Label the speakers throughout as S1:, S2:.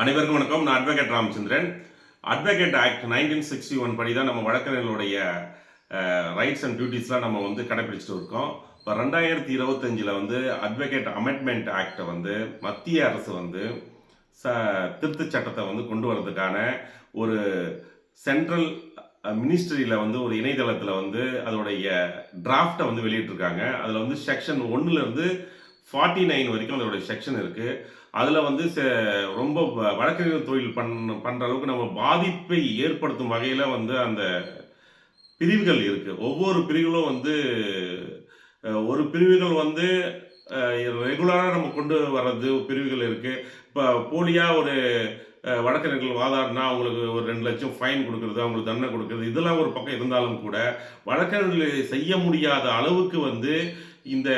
S1: அனைவருக்கும் வணக்கம். நான் advocate Ramachandran. Advocate act nineteen sixty one படி தான் நம்ம வழக்கறிஞர்களுடைய ரைட்ஸ் அண்ட் டியூட்டிஸ்லாம் நம்ம வந்து கடைபிடிச்சிட்டு இருக்கோம். இப்போ ரெண்டாயிரத்தி இருபத்தஞ்சில் வந்து அட்வொகேட் அமெண்ட்மெண்ட் ஆக்டை வந்து மத்திய அரசு வந்து ச திருத்தச் சட்டத்தை வந்து கொண்டு வரதுக்கான ஒரு சென்ட்ரல் மினிஸ்ட்ரியில் வந்து ஒரு இணையதளத்தில் வந்து அதோடைய டிராஃப்டை வந்து வெளியிட்டிருக்காங்க. அதில் வந்து செக்ஷன் ஒன்றுலேருந்து ஃபார்ட்டி நைன் வரைக்கும் அதோட செக்ஷன் இருக்குது அதில் வந்து ச- ரொம்ப வழக்கறிஞர் தொழில் பண் பண்ணுற அளவுக்கு நம்ம பாதிப்பை ஏற்படுத்தும் வகையில் வந்து அந்த பிரிவுகள் இருக்குது ஒவ்வொரு பிரிவுகளும் வந்து ஒரு பிரிவுகள் வந்து ரெகுலராக நம்ம கொண்டு வர்றது பிரிவுகள் இருக்குது இப்போ போலியாக ஒரு வழக்கறிஞர்கள் வாதாடினா அவங்களுக்கு ஒரு ரெண்டு லட்சம் ஃபைன் கொடுக்குறது அவங்களுக்கு தண்டனை கொடுக்குறது இதெல்லாம் ஒரு பக்கம் இருந்தாலும் கூட வழக்கறிஞர்கள் செய்ய முடியாத அளவுக்கு வந்து இந்த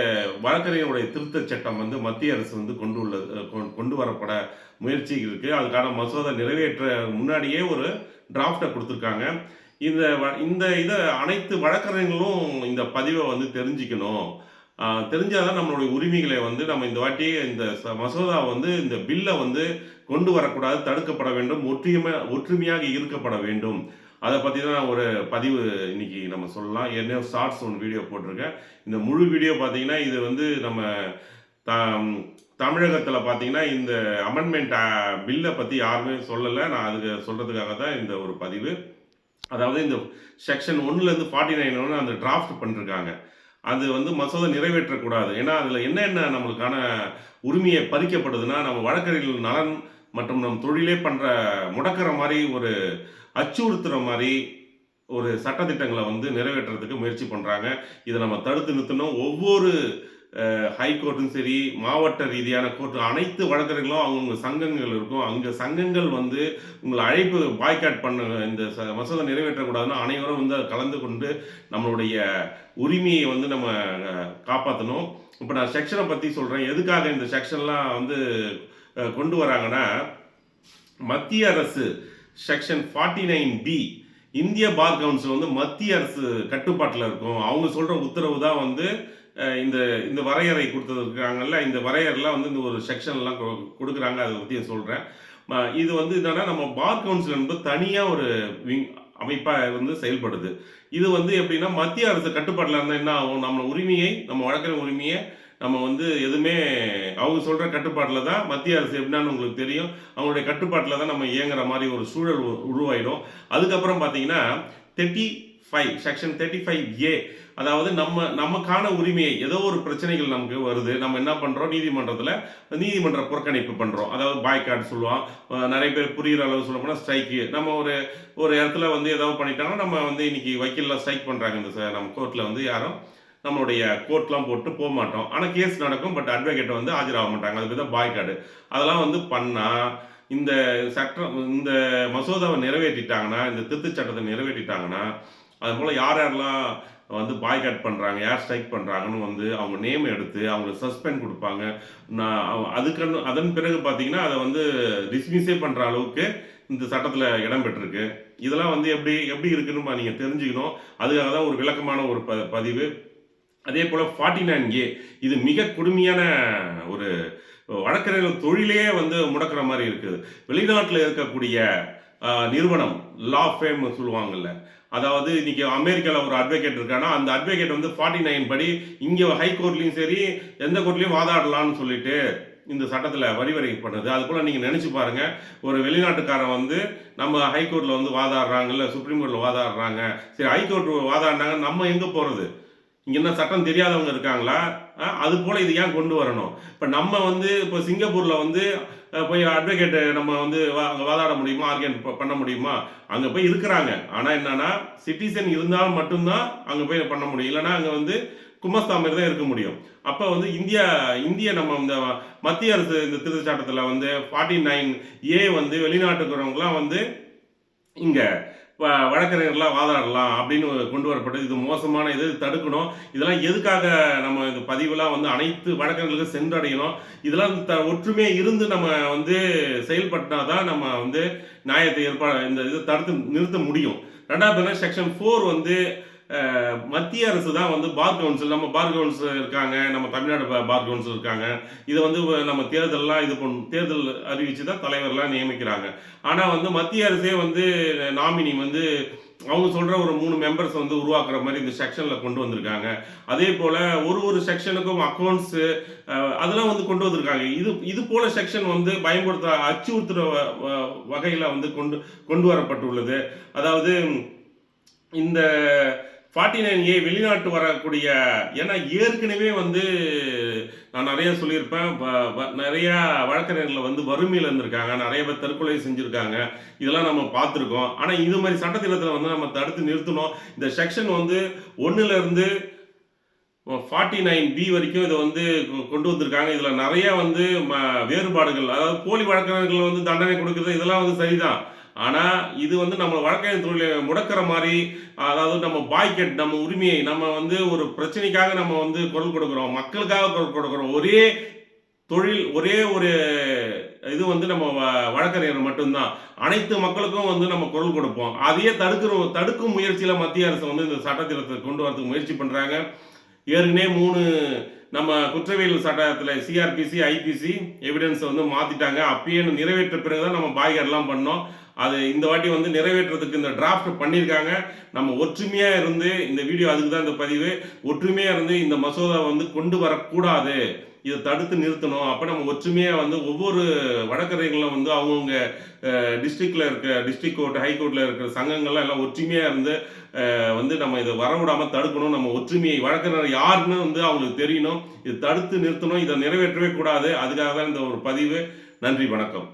S1: வழக்கறிஞருடைய திருத்தச் சட்டம் வந்து மத்திய அரசு வந்து கொண்டு உள்ளது கொ- கொண்டு வரப்பட முயற்சி இருக்கு. அதுக்கான மசோதா நிறைவேற்ற முன்னாடியே ஒரு டிராஃப்டை கொடுத்துருக்காங்க. இந்த வ- இந்த இதை அனைத்து வழக்கறிஞர்களும் இந்த பதிவை வந்து தெரிஞ்சுக்கணும். தெரிஞ்சால் தெரிஞ்சாதான் நம்மளுடைய உரிமைகளை வந்து நம்ம இந்த வாட்டி இந்த ச- மசோதா வந்து இந்த பில்லை வந்து கொண்டு வரக்கூடாது தடுக்கப்பட வேண்டும் ஒற்றுமை ஒற்றுமையாக இருக்கப்பட வேண்டும். அதை பற்றி தான் ஒரு பதிவு இன்னைக்கு நம்ம சொல்லலாம். ஏற்கனவே ஷார்ட்ஸ் ஒன்று வீடியோ போட்டிருக்கேன். இந்த முழு வீடியோ பார்த்தீங்கன்னா இது வந்து நம்ம த- தமிழகத்தில் பார்த்தீங்கன்னா இந்த அமெண்ட்மெண்ட் பில்லை பற்றி யாருமே சொல்லலை. நான் அதுக்கு சொல்கிறதுக்காக தான் இந்த ஒரு பதிவு. அதாவது இந்த செக்ஷன் ஒன்றுலேருந்து ஃபார்ட்டி நைன் ஒன்று அந்த டிராஃப்ட் பண்ணிருக்காங்க. அது வந்து மசோதா நிறைவேற்றக்கூடாது. ஏன்னா அதில் என்னென்ன நம்மளுக்கான உரிமையை பறிக்கப்படுதுன்னா நம்ம வழக்கறிஞர்கள் நலன் மற்றும் நம் தொழிலே பண்ணுற முடக்கிற மாதிரி ஒரு அச்சுறுத்துற மாதிரி ஒரு சட்டத்திட்டங்களை வந்து நிறைவேற்றுறதுக்கு முயற்சி பண்ணுறாங்க இதை நம்ம தடுத்து நிறுத்தணும். ஒவ்வொரு ஹைகோர்ட்டும் சரி மாவட்ட ரீதியான கோர்ட் அனைத்து வழக்கறிஞர்களும் அவங்கவுங்க சங்கங்கள் இருக்கும். அங்கே சங்கங்கள் வந்து உங்களை அழைப்பு பாய்காட் பண்ண இந்த ச- மசோதா நிறைவேற்றக்கூடாதுன்னா அனைவரும் வந்து அதை கலந்து கொண்டு நம்மளுடைய உரிமையை வந்து நம்ம காப்பாற்றணும் இப்போ நான் செக்ஷனை பற்றி சொல்கிறேன் எதுக்காக இந்த செக்ஷன்லாம் வந்து கொண்டு வராங்கன்னா மத்திய அரசு செக்ஷன் ஃபார்ட்டி நைன் பி இந்திய பார் கவுன்சில் வந்து மத்திய அரசு கட்டுப்பாட்டில் இருக்கும். அவங்க சொல்கிற உத்தரவு தான் வந்து இந்த இந்த வரையறை கொடுத்துருக்காங்கல்ல இந்த வரையறைலாம் வந்து இந்த ஒரு செக்ஷன்லாம் கொடுக்குறாங்க அதை பற்றி சொல்கிறேன் இது வந்து என்னென்னா நம்ம பார் கவுன்சில் என்பது தனியாக ஒரு விங் அமைப்பாக வந்து செயல்படுது. இது வந்து எப்படின்னா மத்திய அரசு கட்டுப்பாட்டில் இருந்தால் என்ன ஆகும்? நம்ம உரிமையை நம்ம வழக்கிற உரிமையை நம்ம வந்து எதுவுமே அவங்க சொல்கிற கட்டுப்பாட்டில் தான் மத்திய அரசு எப்படின்னு உங்களுக்கு தெரியும். அவங்களுடைய கட்டுப்பாட்டில் தான் நம்ம இயங்குற மாதிரி ஒரு சூழல் உ- உருவாயிடும். அதுக்கப்புறம் பார்த்தீங்கன்னா thirty five section thirty five A அதாவது நம்ம நமக்கான உரிமையை ஏதோ ஒரு பிரச்சனைகள் நமக்கு வருது. நம்ம என்ன பண்ணுறோம் நீதிமன்றத்தில் நீதிமன்ற புறக்கணிப்பு பண்ணுறோம் அதாவது பாய்காட் சொல்லுவோம் நிறைய பேர் புரிகிற அளவு சொல்ல போனால் ஸ்ட்ரைக்கு. நம்ம ஒரு ஒரு இடத்துல வந்து ஏதாவது பண்ணிட்டாங்கன்னா நம்ம வந்து இன்னைக்கு வக்கீல்லாம் ஸ்ட்ரைக் பண்ணுறாங்க இந்த சார் நம்ம கோர்ட்டில் வந்து யாரும். நம்மளுடைய கோர்ட்லாம் போட்டு போக மாட்டோம் ஆனால் கேஸ் நடக்கும் பட் அட்வொகேட்டை வந்து ஆஜராக மாட்டாங்க. அதுக்கு தான் பாய்காடு அதெல்லாம் வந்து பண்ணால் இந்த சட்டம் இந்த மசோதாவை நிறைவேற்றிட்டாங்கன்னா இந்த திருத்தச் சட்டத்தை நிறைவேற்றிட்டாங்கன்னா அது போல் யார் யாரெல்லாம் வந்து பாய்காட் பண்ணுறாங்க யார் ஸ்ட்ரைக் பண்ணுறாங்கன்னு வந்து அவங்க நேம் எடுத்து அவங்களுக்கு சஸ்பெண்ட் கொடுப்பாங்க. நான் அவ- அதுக்கு அதன் பிறகு பார்த்தீங்கன்னா அதை வந்து டிஸ்மிஸே பண்ணுற அளவுக்கு இந்த சட்டத்தில் இடம் பெற்றிருக்கு. இதெல்லாம் வந்து எப்படி எப்படி இருக்குன்னு நீங்கள் தெரிஞ்சுக்கணும். அதுக்காக தான் ஒரு விளக்கமான ஒரு ப பதிவு. அதே போல் ஃபார்ட்டி நைன் ஏ இது மிக கொடுமையான ஒரு வழக்கறிஞர் தொழிலே வந்து முடக்கிற மாதிரி இருக்குது. வெளிநாட்டில் இருக்கக்கூடிய நிறுவனம் லா ஃபேம் சொல்லுவாங்கல்ல. அதாவது இன்றைக்கி அமெரிக்காவில் ஒரு அட்வொகேட் இருக்கானா அந்த அட்வொகேட் வந்து ஃபார்ட்டி நைன் படி இங்கே ஹை கோர்ட்லேயும் சரி எந்த கோர்ட்லேயும் வாதாடலாம்னு சொல்லிட்டு இந்த சட்டத்தில் வரிவரை பண்ணுது. அது போல் நீங்கள் நினச்சி பாருங்கள் ஒரு வெளிநாட்டுக்காரன் வந்து நம்ம ஹைகோர்ட்டில் வந்து வாதாடுறாங்கல்ல சுப்ரீம் கோர்ட்டில் வாதாடுறாங்க சரி ஹைகோர்ட் வாதாடினாங்க நம்ம எங்கே போகிறது இங்கே என்ன சட்டம் தெரியாதவங்க இருக்காங்களா? அது போல் இது ஏன் கொண்டு வரணும்? இப்போ நம்ம வந்து இப்போ சிங்கப்பூரில் வந்து போய் அட்வொகேட் நம்ம வந்து வா அங்கே வாதாட முடியுமா? ஆர்கியன் பண்ண முடியுமா? அங்கே போய் இருக்கிறாங்க. ஆனால் என்னன்னா சிட்டிசன் இருந்தால் மட்டும்தான் அங்கே போய் பண்ண முடியும். இல்லைன்னா அங்கே வந்து குமஸ்தா மாதிரி தான் இருக்க முடியும். அப்போ வந்து இந்தியா இந்திய நம்ம இந்த மத்திய அரசு இந்த திருத்தச் சட்டத்தில் வந்து ஃபார்ட்டி நைன் ஏ வந்து வெளிநாட்டுக்குறவங்களாம் வந்து இங்கே வழக்கறிஞர்லாம் வாதாடலாம் அப்படின்னு கொண்டு வரப்பட்டது. இது மோசமான இது தடுக்கணும். இதெல்லாம் எதுக்காக நம்ம இந்த பதிவுலாம் வந்து அனைத்து வழக்கறிஞர்களுக்கும் சென்றடையணும்? இதெல்லாம் த ஒற்றுமையாக இருந்து நம்ம வந்து செயல்பட்டால் தான் நம்ம வந்து நியாயத்தை ஏற்பாடு இந்த இதை தடுத்து நிறுத்த முடியும். ரெண்டாவது செக்ஷன் ஃபோர் வந்து மத்திய அரசு தான் வந்து பார் கவுன்சில் நம்ம பார் கவுன்சில் இருக்காங்க நம்ம தமிழ்நாடு பார் கவுன்சில் இருக்காங்க. இதை வந்து நம்ம தேர்தலெலாம் இது பண் தேர்தல் அறிவித்து தான் தலைவர்லாம் நியமிக்கிறாங்க. ஆனால் வந்து மத்திய அரசே வந்து நாமினி வந்து அவங்க சொல்கிற ஒரு மூணு மெம்பர்ஸ் வந்து உருவாக்குற மாதிரி இந்த செக்ஷனில் கொண்டு வந்திருக்காங்க. அதே போல் ஒரு ஒரு செக்ஷனுக்கும் அக்கௌண்ட்ஸு அதெல்லாம் வந்து கொண்டு வந்திருக்காங்க. இது இது போல செக்ஷன் வந்து பயன்படுத்த அச்சுறுத்துற வ- வ- வந்து கொண்டு கொண்டு வரப்பட்டுள்ளது. அதாவது இந்த ஃபார்ட்டி நைன் ஏ வெளிநாட்டு வரக்கூடிய ஏன்னா ஏற்கனவே வந்து நான் நிறைய சொல்லியிருப்பேன். வ- நிறைய வழக்கறிஞர்கள் வந்து வறுமையில் இருந்திருக்காங்க. நிறைய பேர் தற்கொலை செஞ்சுருக்காங்க. இதெல்லாம் நம்ம பார்த்துருக்கோம். ஆனால் இது மாதிரி சட்டத்திட்டத்தில் வந்து நம்ம தடுத்து நிறுத்தணும். இந்த செக்ஷன் வந்து ஒன்றுலேருந்து ஃபார்ட்டி நைன் பி வரைக்கும் இதை வந்து கொ- கொண்டு வந்திருக்காங்க. இதில் நிறைய வந்து ம- வேறுபாடுகள். அதாவது போலி வழக்கறிஞர்கள் வந்து தண்டனை கொடுக்குறது இதெல்லாம் வந்து சரிதான். ஆனால் இது வந்து நம்ம வழக்கறிஞர் தொழிலை முடக்கிற மாதிரி அதாவது நம்ம பாய்கெட் நம்ம உரிமையை நம்ம வந்து ஒரு பிரச்சனைக்காக நம்ம வந்து குரல் கொடுக்குறோம் மக்களுக்காக குரல் கொடுக்குறோம் ஒரே தொழில் ஒரே ஒரு இது வந்து நம்ம வ- வழக்கறிஞர் மட்டும்தான். அனைத்து மக்களுக்கும் வந்து நம்ம குரல் கொடுப்போம். அதையே தடுக்கிற தடுக்கும் முயற்சியில் மத்திய அரசு வந்து இந்த சட்டத்திட்டத்தை கொண்டு வரதுக்கு முயற்சி பண்ணுறாங்க ஏற்கனவே மூணு நம்ம குற்றவியல் சட்டத்தில் சிஆர்பிசி ஐபிசி எவிடன்ஸை வந்து மாற்றிட்டாங்க அப்பயே நிறைவேற்ற பிறகு தான் நம்ம பாய்கர்லாம் பண்ணோம். அது இந்த வாட்டி வந்து நிறைவேற்றுறதுக்கு இந்த டிராஃப்ட் பண்ணியிருக்காங்க. நம்ம ஒற்றுமையாக இருந்து இந்த வீடியோ அதுக்கு தான் இந்த பதிவு. ஒற்றுமையாக இருந்து இந்த மசோதாவை வந்து கொண்டு வரக்கூடாது. இதை தடுத்து நிறுத்தணும். அப்போ நம்ம ஒற்றுமையாக வந்து ஒவ்வொரு வழக்கறிஞர்களும் வந்து அவங்கவுங்க டிஸ்ட்ரிக்டில் இருக்க டிஸ்ட்ரிக்ட் கோர்ட் ஹைகோர்ட்டில் இருக்கிற சங்கங்கள்லாம் எல்லாம் ஒற்றுமையாக இருந்து வந்து நம்ம இதை வரவிடாமல் தடுக்கணும். நம்ம ஒற்றுமையை வழக்கறிஞர் யாருன்னு வந்து அவங்களுக்கு தெரியணும். இது தடுத்து நிறுத்தணும். இதை நிறைவேற்றவே கூடாது. அதுக்காக தான் இந்த ஒரு பதிவு. நன்றி வணக்கம்.